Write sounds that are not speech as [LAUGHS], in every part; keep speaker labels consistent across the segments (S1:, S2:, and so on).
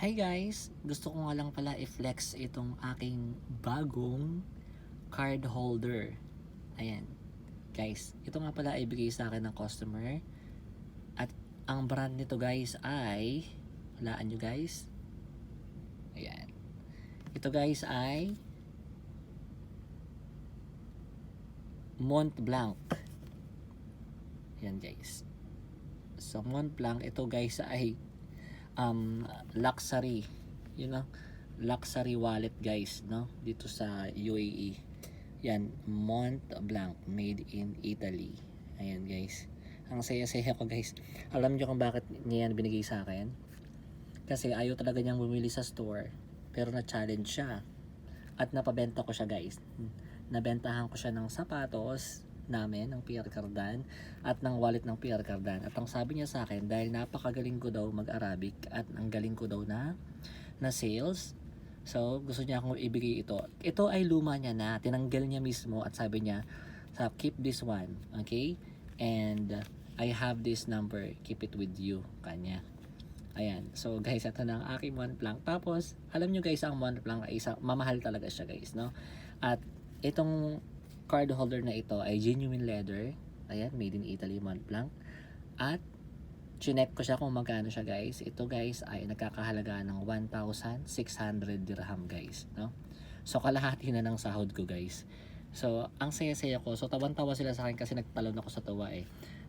S1: Hi guys! Gusto ko nga lang pala i-flex itong aking bagong card holder. Ayan. Guys, ito nga pala ay bigay sa akin ng customer. At ang brand nito guys ay, walaan nyo guys. Ayan. Ito guys ay Mont Blanc. Ayan guys. So Mont Blanc, ito guys ay um, luxury you know luxury wallet guys no? Dito sa UAE yan Mont Blanc made in Italy. Ayan guys. Ang saya-saya ko guys. Alam nyo kung bakit niya yan binigay sa akin? Kasi ayaw talaga niyang bumili sa store pero na-challenge siya. At napabenta ko siya guys. Nabentahan ko siya ng sapatos namin, ng PR Cardan at ng wallet ng PR Cardan. At ang sabi niya sa akin, dahil napakagaling ko daw mag-Arabic at ang galing ko daw na na sales, so gusto niya akong ibigay ito. Ito ay luma niya na, tinanggal niya mismo at sabi niya, sa keep this one, okay? And I have this number, keep it with you, kanya. Ayan. So guys, ito na ang aking Mont Blanc. Tapos, alam nyo guys, ang Mont Blanc ay isa, mamahal talaga siya guys, no? At itong card holder na ito ay genuine leather. Ayan, made in Italy, Mont Blanc. At, chinek ko siya kung magkano siya guys. Ito guys ay nagkakahalaga ng 1,600 dirham guys. No? So, kalahati na ng sahod ko guys. So, ang saya-saya ko. So, tawan-tawa sila sa akin kasi nagtalon ako sa tawa eh.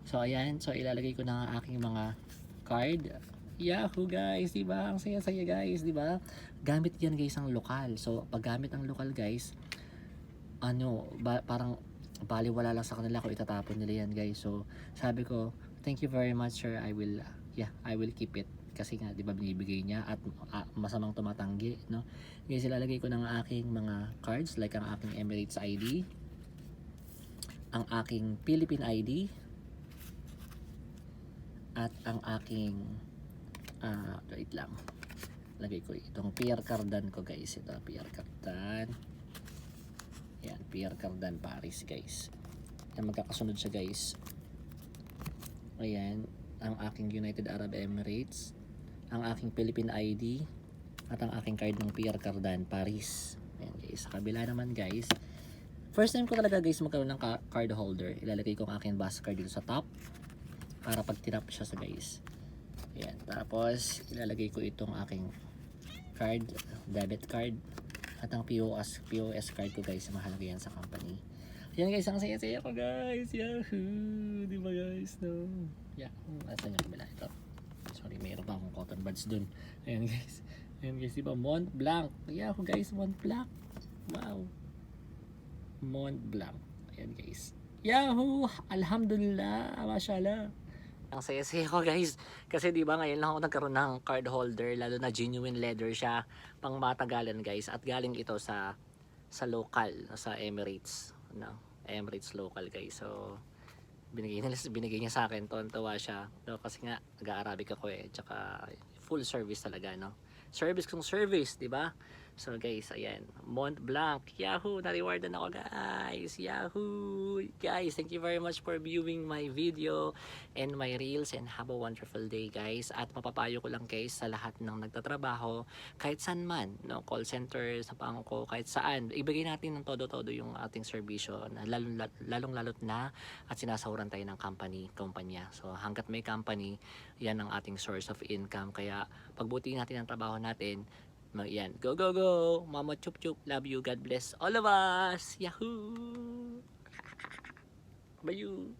S1: So, ayan. So, ilalagay ko na ang aking mga card. Yahoo guys, di ba? Ang saya-saya guys, di ba? Gamit yan guys ang lokal. So, pag gamit ang lokal guys, ano, ba, parang baliwala lang sa kanila kung itatapon nila yan guys. So, sabi ko, thank you very much sir. I will, yeah, I will keep it. Kasi nga, di ba, binibigay niya at ah, masamang tumatanggi, no? Guys, ilalagay ko ng aking mga cards, like ang aking Emirates ID, ang aking Philippine ID, at ang aking, ah, wait lang, lagay ko itong PR Cardan ko guys. Ito, PR Cardan. Yan, PR Cardan Paris guys. Yan, magkakasunod siya guys. Ayan, ang aking United Arab Emirates, ang aking Philippine ID, at ang aking card ng PR Cardan Paris. Ayan guys, sa kabila naman guys, first time ko talaga guys magkaroon ng card holder. Ilalagay ko ang aking bus card dito sa top para pag tinap siya sa guys. Ayan, tapos ilalagay ko itong aking card, debit card, at ang POS, POS card ko guys, mahalaga yan sa company. Yan guys, ang saya-saya ko guys. Yahoo! Di ba guys? No? Yahoo! Asan yung kabila ito? Sorry, mayroon pa akong cotton buds dun. Ayan guys. Ayan guys, di ba? Mont Blanc. Yahoo guys, Mont Blanc. Wow. Mont Blanc. Ayan guys. Yahoo! Alhamdulillah! Mashallah! Ang saya-saya ko guys. Kasi di ba ngayon lang ako nagkaroon ng card holder. Lalo na genuine leather siya. Pang matagalan guys. At galing ito sa sa local. Sa Emirates. No? Emirates local guys. So binigay, nila, binigay niya sa akin. Tuwan-tuwa siya. No? Kasi nga nag-Arabic ako eh. Tsaka full service talaga. No? Service kung service. di ba? So guys, ayan. Mont Blanc. Yahoo! Na-rewardan ako guys. Yahoo! Guys, thank you very much for viewing my video and my reels and have a wonderful day guys. At mapapayo ko lang guys sa lahat ng nagtatrabaho kahit saan man. No? Call center, sa pangko, kahit saan. Ibigay natin ng todo-todo yung ating serbisyo. na Lalong, lalong lalot na at sinasahuran tayo ng company, kumpanya. So hanggat may company, yan ang ating source of income. Kaya pagbutihin natin ang trabaho natin, Mag- Yan. Go, go, go. Mama chup chup. Love you. God bless all of us. Yahoo! [LAUGHS] Bye you.